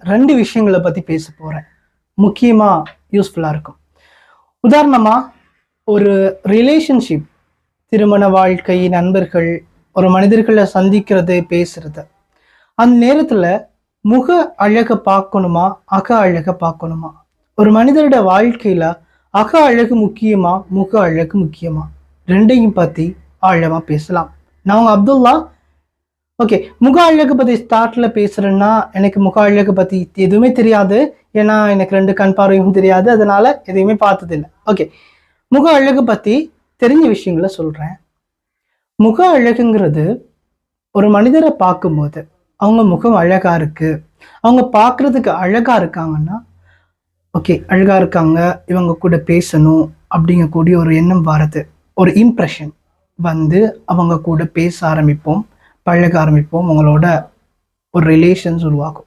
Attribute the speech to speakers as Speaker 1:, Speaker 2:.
Speaker 1: ரெண்டு விஷயங்களை பத்தி பேச போறேன். முக்கியமா யூஸ்ஃபுல்லா இருக்கும். உதாரணமா ஒரு ரிலேஷன்ஷிப் திருமண வாழ்க்கை நண்பர்கள் ஒரு மனிதர்களை சந்திக்கிறது பேசுறது. அந்த நேரத்துல முக அழகை பார்க்கணுமா அக அழகை பார்க்கணுமா? ஒரு மனிதரோட வாழ்க்கையில அக அழகு முக்கியமா முக அழகு முக்கியமா? ரெண்டையும் பத்தி ஆழமா பேசலாம். நான் உங்க அப்துல்லா ஓகே முக அழகு பத்தி ஸ்டார்ட்ல பேசுறேன்னா எனக்கு முக அழகு பத்தி எதுவுமே தெரியாது. ஏன்னா எனக்கு ரெண்டு கண் பார்வையும் தெரியாது. அதனால எதையுமே பார்த்ததில்லை. ஓகே முக அழகு பத்தி தெரிஞ்ச விஷயங்களை சொல்றேன். முக அழகுங்கிறது ஒரு மனிதரை பார்க்கும்போது அவங்க முகம் அழகா இருக்கு. அவங்க பார்க்கறதுக்கு அழகா இருக்காங்கன்னா ஓகே அழகா இருக்காங்க இவங்க கூட பேசணும் அப்படிங்கக்கூடிய ஒரு எண்ணம் வரது. ஒரு இம்ப்ரெஷன் வந்து அவங்க கூட பேச ஆரம்பிப்போம். பழக ஆரம்பிப்போம். உங்களோட ஒரு ரிலேஷன்ஸ் உருவாக்கும்